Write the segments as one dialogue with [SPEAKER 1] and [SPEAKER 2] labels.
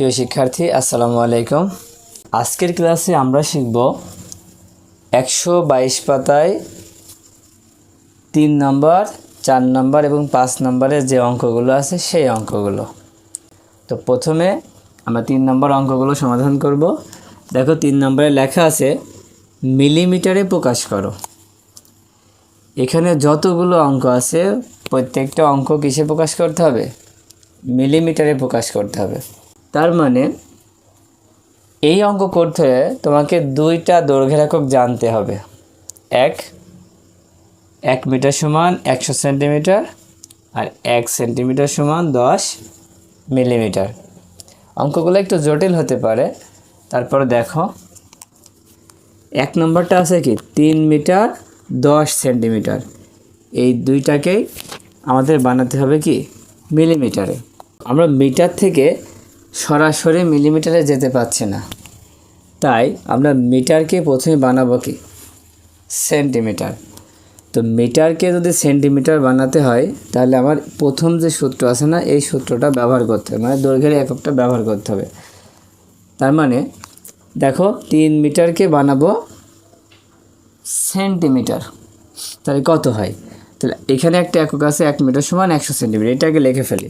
[SPEAKER 1] প্রিয় শিক্ষার্থী, আসসালামু আলাইকুম। আজকের ক্লাসে আমরা শিখব একশো বাইশ পাতায় তিন নম্বর, চার নম্বর এবং পাঁচ নম্বরের যে অঙ্কগুলো আছে সেই অঙ্কগুলো। তো প্রথমে আমরা তিন নম্বর অঙ্কগুলো সমাধান করব। দেখো তিন নম্বরে লেখা আছে, মিলিমিটারে প্রকাশ করো। এখানে যতগুলো অঙ্ক আছে, প্রত্যেকটা অঙ্ক কিসে প্রকাশ করতে হবে? মিলিমিটারে প্রকাশ করতে হবে। তার মানে এই অঙ্ক করতে তোমাকে দুইটা দৈর্ঘ্যের একক জানতে হবে। এক এক মিটার সমান একশো সেন্টিমিটার আর এক সেন্টিমিটার সমান দশ মিলিমিটার। অঙ্কগুলো একটু জটিল হতে পারে। তারপরে দেখো, এক নম্বরটা আছে কি? তিন মিটার দশ সেন্টিমিটার। এই দুইটাকেই আমাদের বানাতে হবে কি? মিলিমিটারে। আমরা মিটার থেকে সরাসরি মিলিমিটারে যেতে পারছে না। তাই আমরা মিটারকে প্রথমে বানাবো কি? সেন্টিমিটার। তো মিটারকে যদি সেন্টিমিটার বানাতে হয়, তাহলে আমার প্রথম যে সূত্র আছে না, এই সূত্রটা ব্যবহার করতে হবে। মানে দৈর্ঘ্যের এককটা ব্যবহার করতে হবে। তার মানে দেখো, তিন মিটারকে বানাবো সেন্টিমিটার। তাহলে কত হয়? তাহলে এখানে একটা একক আছে, এক মিটার সমান একশো সেন্টিমিটার। এটাকে লিখে ফেলি।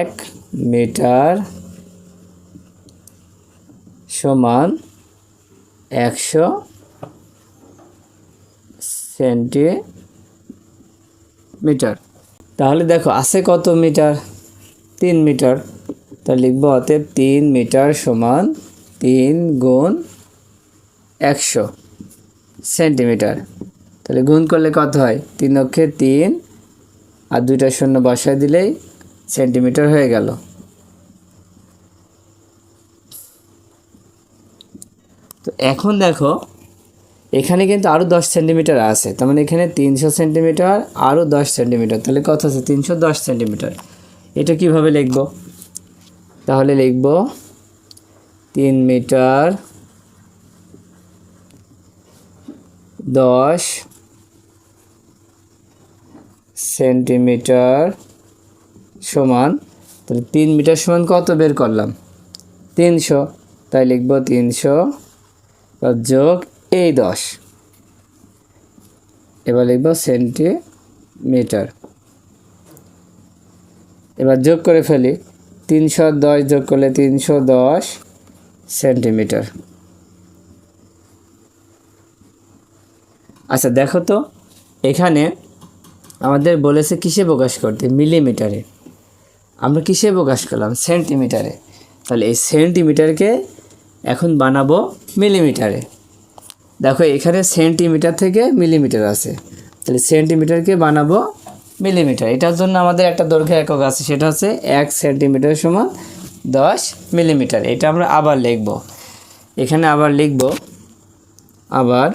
[SPEAKER 1] এক মিটার সমান একশো সেন্টিমিটার। তাহলে দেখো, আছে কত মিটার? তিন মিটার। তা লিখব অতএব তিন মিটার সমান তিন গুণ একশো সেন্টিমিটার। তাহলে গুণ করলে কত হয়? তিন অক্ষে তিন, আর দুইটা শূন্য বসায় দিলেই সেন্টিমিটার হয়ে গেল। তো এখন দেখো, এখানে কিন্তু আরও দশ সেন্টিমিটার আছে। তার মানে এখানে তিনশো সেন্টিমিটার আরও দশ সেন্টিমিটার। তাহলে কত আছে? তিনশো দশ সেন্টিমিটার। এটা কীভাবে লিখব? তাহলে লিখব তিন মিটার দশ সেন্টিমিটার সমান, তাহলে তিন মিটার সমান কত বের করলাম? তিনশো, তাই লিখব তিনশো যোগ এই দশ। এবার লিখব সেন্টিমিটার। এবার যোগ করে ফেলি, তিনশো দশ যোগ করলে তিনশো দশ সেন্টিমিটার। আচ্ছা দেখো তো, এখানে আমাদের বলেছে কিসে প্রকাশ করতে, মিলিমিটারে। আমরা কিসে প্রকাশ করলাম? সেন্টিমিটারে তাহলে এই সেন্টিমিটারকে এখন বানাবো মিলিমিটারে দেখো, এখানে সেন্টিমিটার থেকে মিলিমিটার আছে। তাহলে সেন্টিমিটারকে বানাবো মিলিমিটার এটার জন্য আমাদের একটা দৈর্ঘ্য একক আছে, সেটা হচ্ছে এক সেন্টিমিটার সমান দশ মিলিমিটার এটা আমরা আবার লিখব। এখানে আবার লিখব, আবার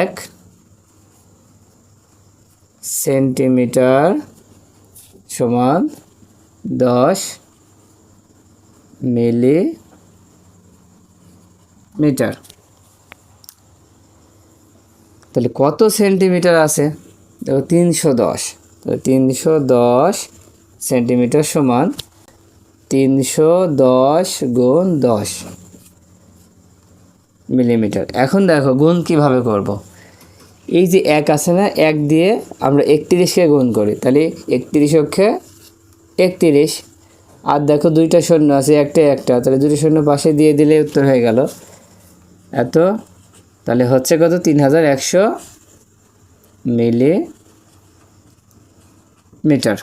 [SPEAKER 1] এক সেন্টিমিটার সমান দশ মিলি মিটার। তাহলে কত সেন্টিমিটার আছে? দেখো তিনশো দশ। তাহলে তিনশো দশ সেন্টিমিটার সমান তিনশো দশ গুণ দশ মিলিমিটার। এখন দেখো গুণ কীভাবে করব। এই যে এক আছে না, এক দিয়ে আমরা একত্রিশকে গুণ করি। তাহলে একত্রিশ অক্ষে একত্রিশ। আর দেখো দুইটা শূন্য আছে, একটা একটা। তাহলে দুটো শূন্য পাশে দিয়ে দিলে উত্তর হয়ে গেল। এত? তাহলে হচ্ছে কত? তিন হাজার একশো মিলি মিটার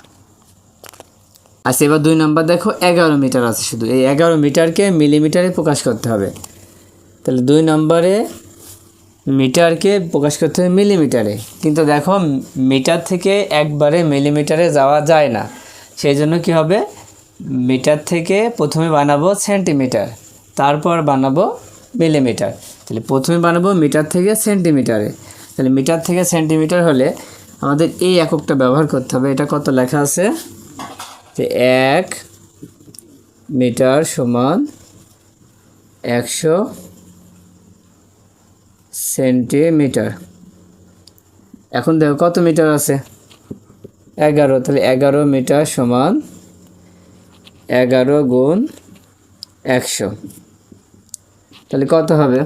[SPEAKER 1] আচ্ছা এবার দুই নম্বর দেখো, এগারো মিটার আছে শুধু। এই এগারো মিটারকে মিলিমিটারে প্রকাশ করতে হবে। তাহলে দুই নম্বরে মিটারকে প্রকাশ করতে হবে মিলিমিটারে। কিন্তু দেখো, মিটার থেকে একবারে মিলিমিটারে যাওয়া যায় না। সেই জন্য কী হবে? মিটার থেকে প্রথমে বানাবো সেন্টিমিটার, তারপর বানাবো মিলিমিটার। তাহলে প্রথমে বানাবো মিটার থেকে সেন্টিমিটারে। তাহলে মিটার থেকে সেন্টিমিটার হলে আমাদের এই এককটা ব্যবহার করতে হবে। এটা কত লেখা আছে? যে এক মিটার সমান একশো সেন্টিমিটার। এখন দেখো কত মিটার আছে? এগারো, তাহলে এগারো মিটার সমান এগারো গুণ একশো। তাহলে কত হবে?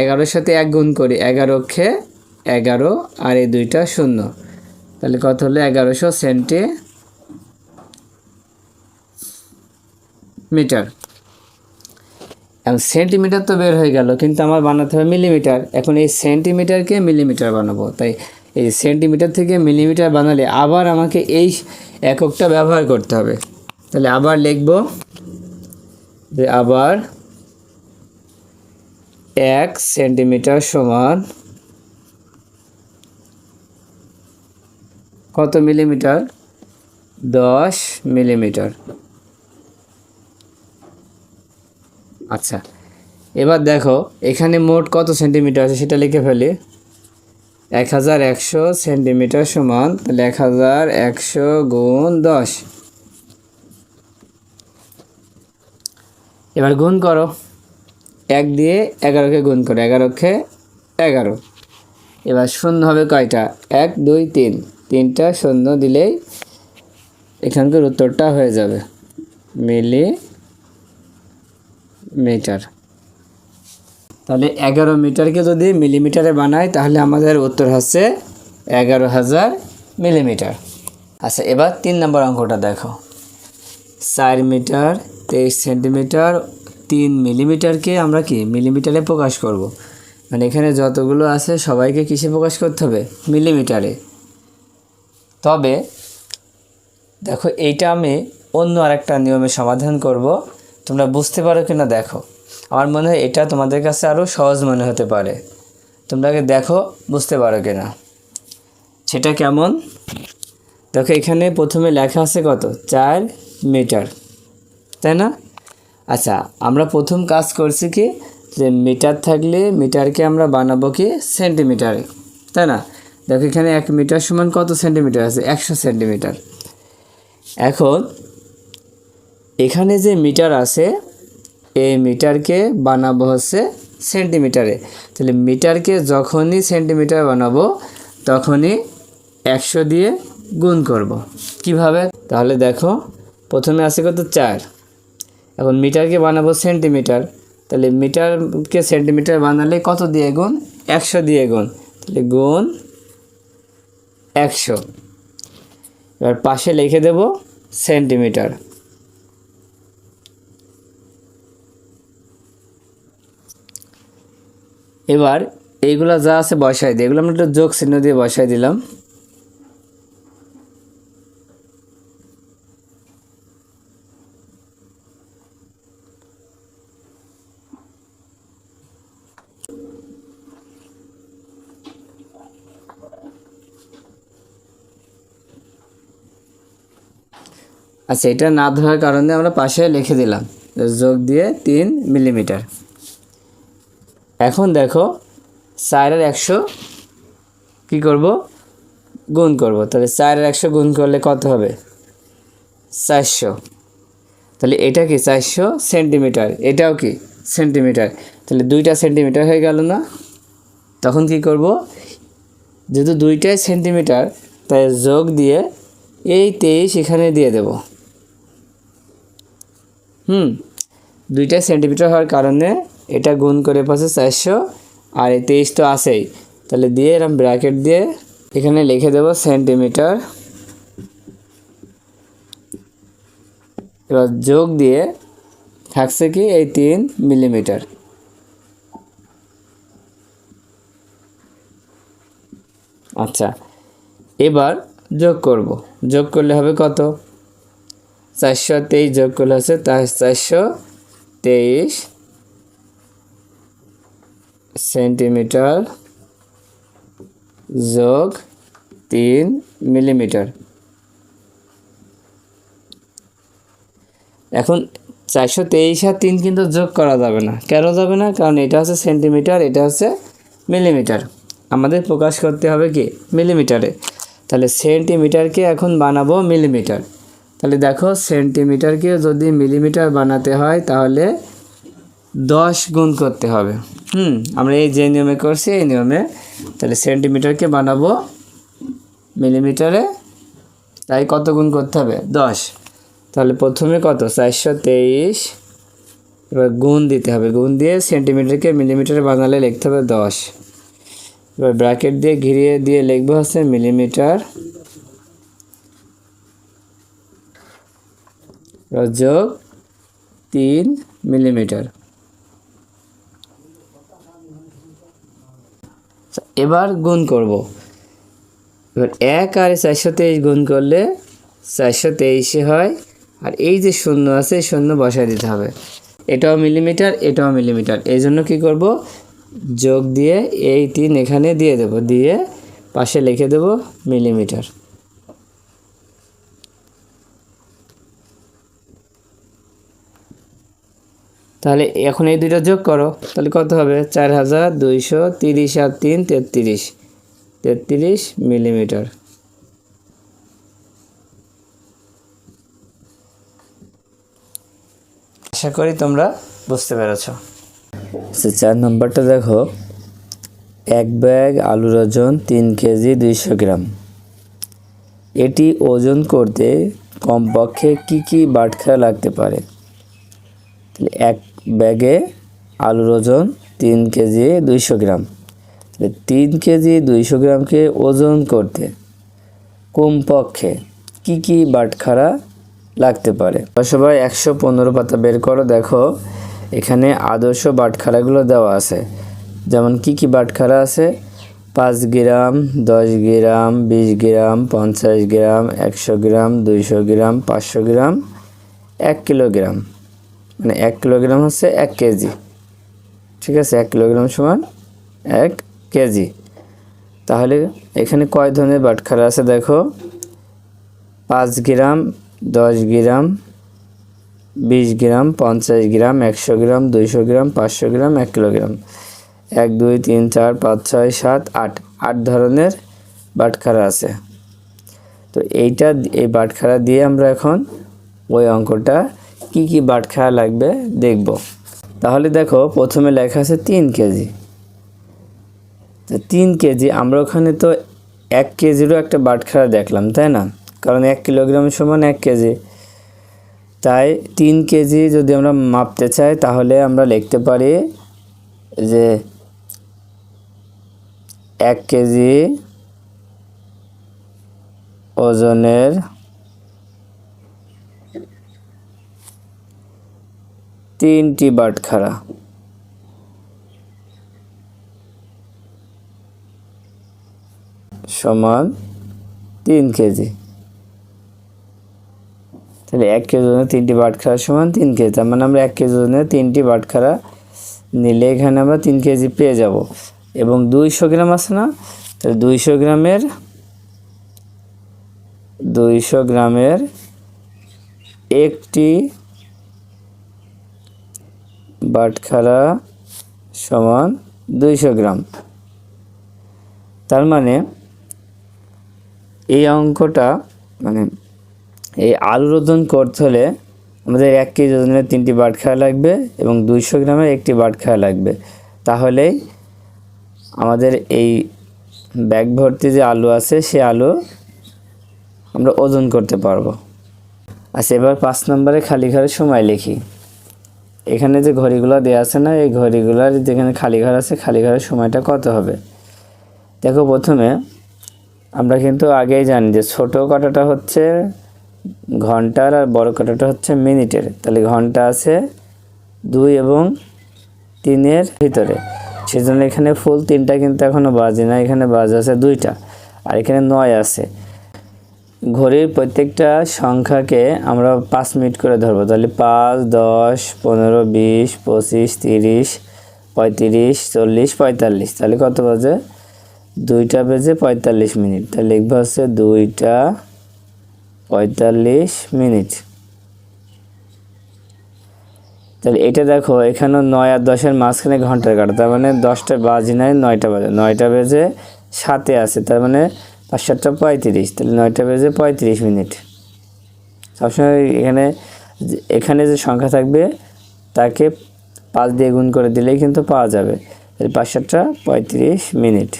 [SPEAKER 1] এগারোর সাথে এক গুণ করি, এগারো অক্ষে এগারো আর এই দুইটা শূন্য। তাহলে কত হলো? এগারোশো সেন্টি মিটার এখন সেন্টিমিটার তো বের হয়ে গেল, কিন্তু আমার বানাতে হবে মিলিমিটার এখন এই সেন্টিমিটারকে মিলিমিটার বানাবো। তাই এই সেন্টিমিটার থেকে মিলিমিটার বানালে আবার আমাকে এই এককটা ব্যবহার করতে হবে। তাহলে আবার লিখব যে আবার এক সেন্টিমিটার সমান কত মিলিমিটার দশ মিলিমিটার আচ্ছা। এবার দেখো, এখানে মোট কত সেন্টিমিটার আছে সেটা লিখে ফেলি। এক হাজার একশো সেন্টিমিটার সমান, তাহলে এক হাজার একশো গুণ দশ। এবার গুণ করো। এক দিয়ে এগারোকে গুণ করো, এগারোকে এগারো। এবার শূন্য হবে কয়টা? এক, দুই, তিন। তিনটা শূন্য দিলেই এখানকার উত্তরটা হয়ে যাবে। মিলি মিটার তাহলে এগারো মিটারকে যদি মিলিমিটারে বানাই, তাহলে আমাদের উত্তর হচ্ছে এগারো হাজার মিলিমিটার আচ্ছা এবার তিন নম্বর অঙ্কটা দেখো। চার মিটার তেইশ সেন্টিমিটার তিন মিলিমিটারকে আমরা কি মিলিমিটারে প্রকাশ করব। মানে এখানে যতগুলো আছে, সবাইকে কিসে প্রকাশ করতে হবে? মিলিমিটারে তবে, দেখো, এইটা আমি অন্য আরেকটা নিয়মে সমাধান করব। তোমরা বুঝতে পারো কি না দেখো। আমার মনে হয় এটা তোমাদের কাছে আরও সহজ মনে হতে পারে। তোমরা দেখো, বুঝতে পারো কি না সেটা কেমন? দেখো, এখানে প্রথমে লেখা আছে কত? চার মিটার। তাই না? আচ্ছা আমরা প্রথম কাজ করছি কি? যে মিটার থাকলে মিটারকে আমরা বানাবো কি? সেন্টিমিটারে। তাই না? দেখো, এখানে এক মিটার সমান কত সেন্টিমিটার আছে? একশো সেন্টিমিটার। এখন এখানে যে মিটার আছে, এই মিটারকে বানাবো হচ্ছে সেন্টিমিটারে। তাহলে মিটারকে যখনই সেন্টিমিটার বানাবো, তখনই একশো দিয়ে গুণ করব। কীভাবে? তাহলে দেখো, প্রথমে আছে কত? চার। এখন মিটারকে বানাবো সেন্টিমিটার। তাহলে মিটারকে সেন্টিমিটার বানালে কত দিয়ে গুণ? একশো দিয়ে গুণ। তাহলে গুণ একশো। এবার পাশে লিখে দেব সেন্টিমিটার। এবার এইগুলা যা আছে বসাই দিই। এগুলো আমরা একটা যোগ চিহ্ন দিয়ে বসাই দিলাম। আচ্ছা এটা না ধরার কারণে আমরা পাশে লিখে দিলাম। যোগ দিয়ে তিন মিলিমিটার। এখন দেখো চারের একশো কী করব? গুণ করব। তাহলে চারের একশো গুণ করলে কত হবে? চারশো। তাহলে এটা কি চারশো সেন্টিমিটার? এটাও কি সেন্টিমিটার? তাহলে দুইটা সেন্টিমিটার হয়ে গেল না? তখন কি করব? যেহেতু দুইটাই সেন্টিমিটার, তাই যোগ দিয়ে এই তেইশ এখানে দিয়ে দেব। হুম, দুইটা সেন্টিমিটার হওয়ার কারণে এটা গুণ করে পাচ্ছে চারশো, আর এই তেইশ তো আছেই। তাহলে দিয়ে এরকম ব্র্যাকেট দিয়ে এখানে লিখে দেব সেন্টিমিটার এবার যোগ দিয়ে থাকছে কি এই তিন মিলিমিটার আচ্ছা এবার যোগ করব। যোগ করলে হবে কত? চারশো তেইশ যোগ করলে হচ্ছে চারশো তেইশ। সেন্টিমিটার যোগ তিন মিলিমিটার। এখন চারশো তেইশ আর তিন কিন্তু যোগ করা যাবে না। কেন যাবে না? কারণ এটা হচ্ছে সেন্টিমিটার, এটা হচ্ছে মিলিমিটার। আমাদের প্রকাশ করতে হবে কি? মিলিমিটারে। তাহলে সেন্টিমিটারকে এখন বানাবো মিলিমিটার। তাহলে দেখো সেন্টিমিটারকে যদি মিলিমিটার বানাতে হয় তাহলে দশ গুণ করতে হবে। হুম, আমরা এই যে নিয়মে করছি, এই নিয়মে তাহলে সেন্টিমিটারকে বানাবো মিলিমিটারে। তাই কত গুণ করতে হবে? দশ। তাহলে প্রথমে কত? চারশো তেইশ। এবার গুণ দিতে হবে। গুণ দিয়ে সেন্টিমিটারকে মিলিমিটারে বানালে লিখতে হবে দশ। এবার ব্র্যাকেট দিয়ে ঘিরিয়ে দিয়ে লিখব হচ্ছে মিলিমিটার। যোগ তিন মিলিমিটার। এবার গুণ করব। এবার এক আর চারশো তেইশ গুণ করলে চারশো তেইশে হয়। আর এই যে শূন্য আছে শূন্য বসায় দিতে হবে। এটাও মিলিমিটার এটাও মিলিমিটার এই জন্য কী করব? যোগ দিয়ে এই তিন এখানে দিয়ে দেব। দিয়ে পাশে লিখে দেব মিলিমিটার তাহলে এখন এই দুইটা যোগ করো, তাহলে কত হবে? চার হাজার দুইশো তিরিশ আর তিন তেত্রিশ। তেত্রিশ মিলিমিটার। আশা করি তোমরা বুঝতে পেরেছ। চার নম্বরটা দেখো। এক ব্যাগ আলুর ওজন তিন কেজি দুইশো গ্রাম। এটি ওজন করতে কমপক্ষে কি কি বাটখা লাগতে পারে? এক ব্যাগে আলুর ওজন তিন কেজি দুইশো গ্রাম। তিন কেজি দুইশো গ্রামকে ওজন করতে কমপক্ষে কি কি বাটখারা লাগতে পারে? সবাই একশো পনেরো পাতা বের করো, দেখো এখানে আদর্শ বাটখারাগুলো দেওয়া আছে। যেমন কি কি বাটখারা আছে? পাঁচ গ্রাম, দশ গ্রাম, বিশ গ্রাম, পঞ্চাশ গ্রাম, একশো গ্রাম, দুইশো গ্রাম, পাঁচশো গ্রাম, এক কিলোগ্রাম। মানে এক কিলোগ্রাম হচ্ছে এক কেজি। ঠিক আছে? এক কিলোগ্রাম সমান এক কেজি। তাহলে এখানে কয় ধরনের বাটখারা আছে দেখো? পাঁচ গ্রাম, দশ গ্রাম, বিশ গ্রাম, পঞ্চাশ গ্রাম, একশো গ্রাম, দুইশো গ্রাম, পাঁচশো গ্রাম, এক কিলোগ্রাম। এক, দুই, তিন, চার, পাঁচ, ছয়, সাত, আট। আট ধরনের বাটখারা আছে। তো এইটা এই বাটখারা দিয়ে আমরা এখন ওই অঙ্কটা কি কি বাটখারা লাগবে দেখব। তাহলে দেখো, প্রথমে লেখা আছে তিন কেজি। তো তিন কেজি, আমরা ওখানে তো এক কেজিরও একটা বাটখারা দেখলাম, তাই না? কারণ এক কিলোগ্রাম সমান এক কেজি। তাই তিন কেজি যদি আমরা মাপতে চাই, তাহলে আমরা লিখতে পারি যে এক কেজি ওজনের তিনটি বাটখারা সমান তিন কেজি। তাহলে এক কেজি ওজনে তিনটি বাটখারা সমান তিন কেজি, তার মানে আমরা এক কেজি ওজনে তিনটি বাটখারা নিলে এখানে আমরা তিন কেজি পেয়ে যাব। এবং দুইশো গ্রাম আছে না? তাহলে দুইশো গ্রামের দুইশো গ্রামের একটি বাটখারা সমান দুইশো গ্রাম। তার মানে এই অঙ্কটা মানে এই আলুর ওজন করতে হলে আমাদের এক কেজি ওজনের তিনটি বাটখারা লাগবে এবং দুইশো গ্রামের একটি বাটখারা লাগবে। তাহলেই আমাদের এই ব্যাগ ভর্তি যে আলু আছে, সে আলু আমরা ওজন করতে পারব। আচ্ছা এবার পাঁচ নম্বরে খালি ঘরের সময় লিখি। এখানে যে ঘড়িগুলো দেওয়া আছে না, এই ঘড়িগুলোর যেখানে খালি ঘর আছে, খালি ঘরের সময়টা কত হবে? দেখো প্রথমে আমরা কিন্তু আগেই জানি যে ছোট কাটাটা হচ্ছে ঘণ্টার আর বড় কাটাটা হচ্ছে মিনিটের। তাহলে ঘণ্টা আছে দুই এবং তিনের ভিতরে। সেজন্য এখানে ফুল তিনটা কিন্তু এখনও বাজে না, এখানে বাজ আছে দুইটা। আর এখানে নয় আছে। ঘড়ির প্রত্যেকটা সংখ্যাকে আমরা পাঁচ মিনিট করে ধরবো। তাহলে পাঁচ, দশ, পনেরো, বিশ, পঁচিশ, তিরিশ, পঁয়ত্রিশ, চল্লিশ, পঁয়তাল্লিশ। তাহলে কত বাজে? দুইটা বেজে পঁয়তাল্লিশ মিনিট। তাহলে লিখব হচ্ছে দুইটা পঁয়তাল্লিশ মিনিট। তাহলে এটা দেখো, এখানে নয় আর দশের মাঝখানে ঘণ্টার কাটা। তার মানে দশটা বাজে নয় নয়টা বাজে। নয়টা বেজে সাতে আছে। তার মানে পাঁচ সাতটা পঁয়ত্রিশ, তাহলে নয়টা বেজে পঁয়ত্রিশ মিনিট। সবসময় এখানে এখানে যে সংখ্যা থাকবে, তাকে পাঁচ দিয়ে গুণ করে দিলেই কিন্তু পাওয়া যাবে। তাহলে পাঁচ সাতটা পঁয়ত্রিশ মিনিট।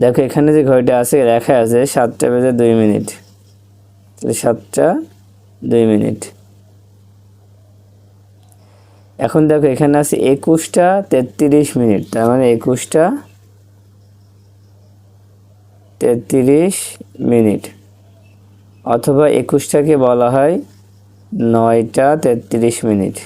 [SPEAKER 1] দেখো এখানে যে ঘড়িটা আছে, লেখা আছে সাতটা বেজে দুই মিনিট। তাহলে সাতটা দুই মিনিট। এখন দেখো, এখানে আছে একুশটা তেত্রিশ মিনিট। তার মানে একুশটা তেত্রিশ মিনিট। অথবা একুশটাকে বলা হয় নয়টা তেত্রিশ মিনিট।